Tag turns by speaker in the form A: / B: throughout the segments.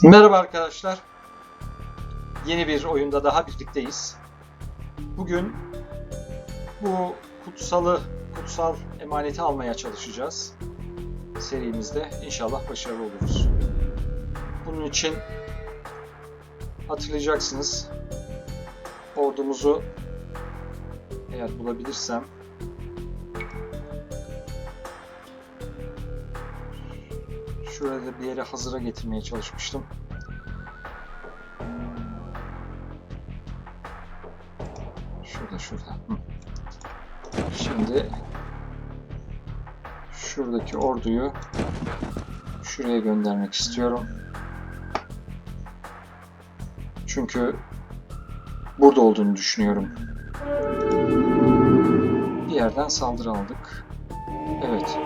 A: Merhaba arkadaşlar. Yeni bir oyunda daha birlikteyiz. Bugün bu kutsalı, kutsal emaneti almaya çalışacağız. Serimizde inşallah başarılı oluruz. Bunun için hatırlayacaksınız ordumuzu eğer bulabilirsem şurada bir yere hazıra getirmeye çalışmıştım. Şurada şurada. Şimdi şuradaki orduyu şuraya göndermek istiyorum. Çünkü burada olduğunu düşünüyorum. Bir yerden saldırı aldık. Evet.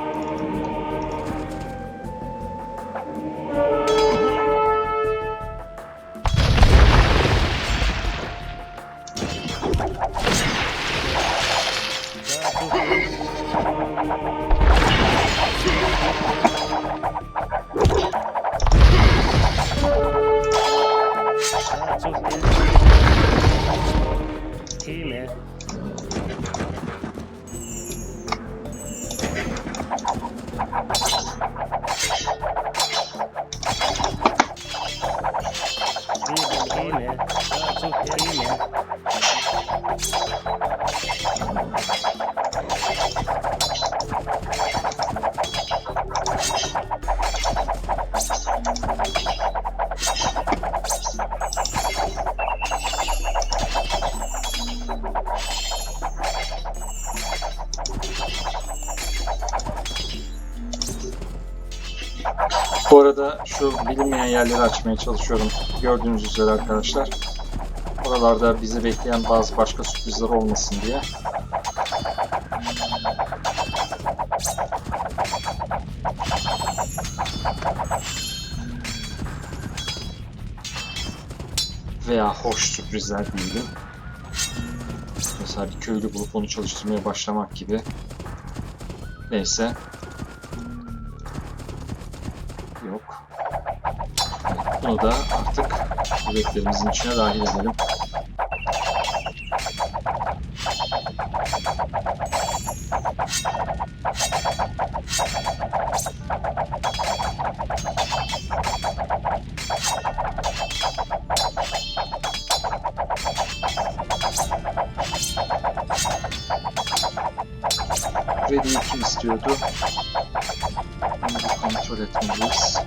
A: Bu arada şu bilinmeyen yerleri açmaya çalışıyorum. Gördüğünüz üzere arkadaşlar. Oralarda bizi bekleyen bazı başka sürprizler olmasın diye. Veya hoş sürprizler diyelim. Mesela bir köylü bulup onu çalıştırmaya başlamak gibi. Neyse. Bunu da artık üretlerimizin içine dahil edelim. Ready'yi kim istiyordu? Kontrol etmeliyiz.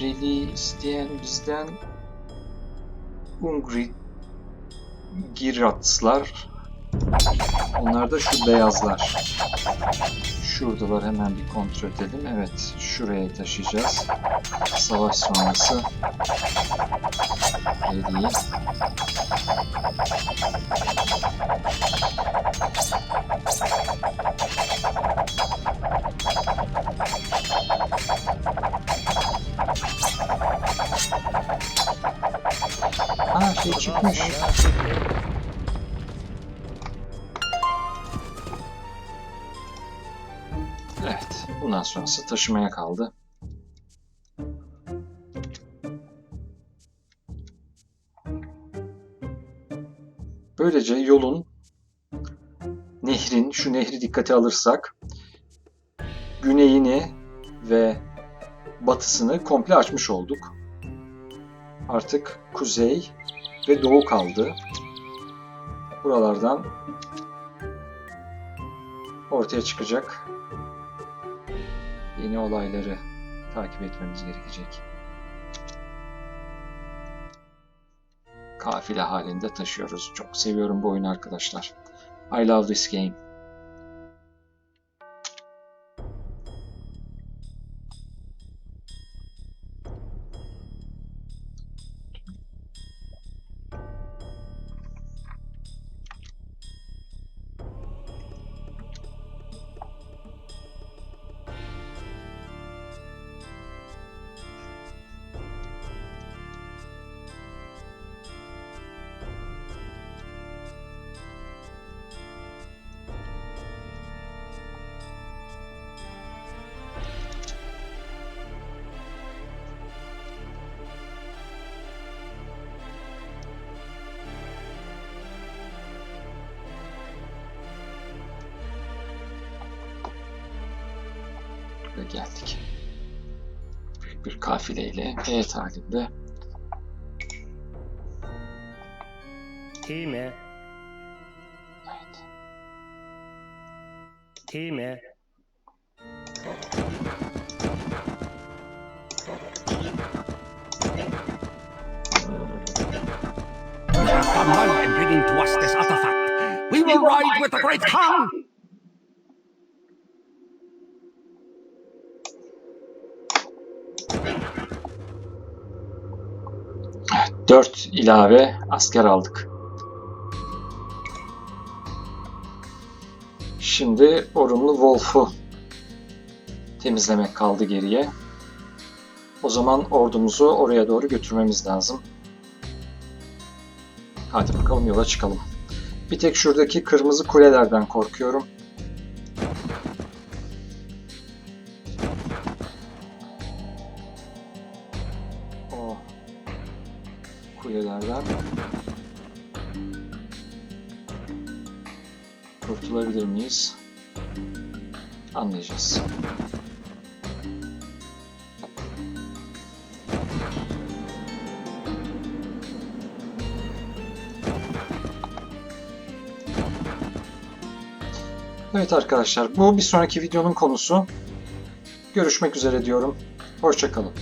A: Rally isteyen bizden Ungri Giratslar. Onlar da şu beyazlar. Şuradalar hemen bir kontrol edelim. Evet, şuraya taşıyacağız. Savaş sonrası Rally'yi. Aa şey çıkmış. Evet, bundan sonrası taşımaya kaldı. Böylece yolun, nehrin, şu nehri dikkate alırsak, güneyini ve batısını komple açmış olduk. Artık kuzey ve doğu kaldı. Buralardan ortaya çıkacak yeni olayları takip etmemiz gerekecek. Kafile halinde taşıyoruz. Çok seviyorum bu oyunu arkadaşlar. I love this game. Geldik. Büyük bir kafileyle heyet halinde.
B: Mi?
A: Evet.
C: Done well in bringing to us this artifact. We will ride with the great Khan.
A: Dört ilave asker aldık. Şimdi Orumlu Wolf'u temizlemek kaldı geriye. O zaman ordumuzu oraya doğru götürmemiz lazım. Hadi bakalım yola çıkalım. Bir tek şuradaki kırmızı kulelerden korkuyorum. Kurtulabilir miyiz? Anlayacağız. Evet arkadaşlar bu bir sonraki videonun konusu. Görüşmek üzere diyorum. Hoşçakalın.